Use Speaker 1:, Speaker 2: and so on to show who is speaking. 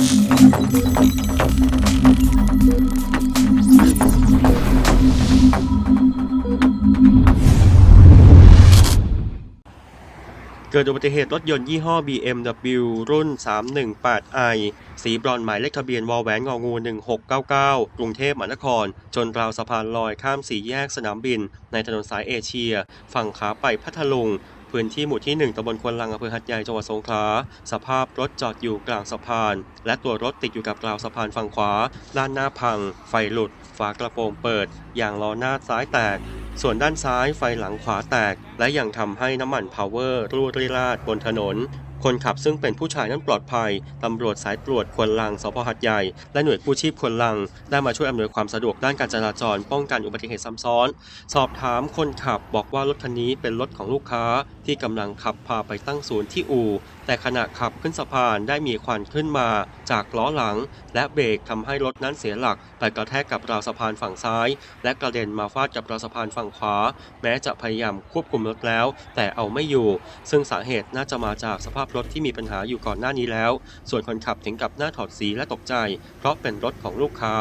Speaker 1: เกิดอุบัติเหตุรถยนต์ยี่ห้อ BMW รุ่น 318i สีบรอนหมายเลขทะเบียนวอลแหวนงองู 1699 กรุงเทพมหานครจนราวสะพานลอยข้ามสี่แยกสนามบิน ในถนนสายเอเชีย ฝั่งขาไปพัทลุง พื้นที่หมู่ที่ 1ตำบลควนลังอำเภอหัดใหญ่จังหวัดสงขลา สภาพรถจอดอยู่กลางสะพาน และตัวรถติดอยู่กับกลาวสะพานฝั่งขวา ด้านหน้าพัง ไฟหลุด ฝากระโปรงเปิด ยางล้อหน้าซ้ายแตก ส่วนด้านซ้ายไฟหลังขวาแตก และยังทำให้น้ำมันพาวเวอร์รั่วริราดบนถนน คนขับซึ่งเป็นผู้ชายนั้นปลอดภัย ตำรวจสายตรวจควนลังสพหัดใหญ่ และหน่วยกู้ชีพควนลัง ได้มาช่วยอำนวยความสะดวกด้านการจราจร ป้องกันอุบัติเหตุซ้ำซ้อน สอบถามคนขับบอกว่ารถคันนี้เป็นรถของลูกค้า ที่กำลังขับพาไปตั้งศูนย์ที่อู่ แต่ขณะขับขึ้นสะพานได้มีควันขึ้นมา จากล้อหลัง และเบรกทำให้รถนั้นเสียหลักไปกระแทกกับราวสะพานฝั่งซ้าย และกระเด็นมาฟาดกับราวสะพานฝั่งขวา แม้จะพยายามควบคุมรถแล้ว แต่เอาไม่อยู่ ซึ่งสาเหตุน่าจะมาจากสภาพรถที่มีปัญหาอยู่ก่อนหน้านี้แล้ว ส่วนคนขับถึงกับหน้าถอดสีและตกใจ เพราะเป็นรถของลูกค้า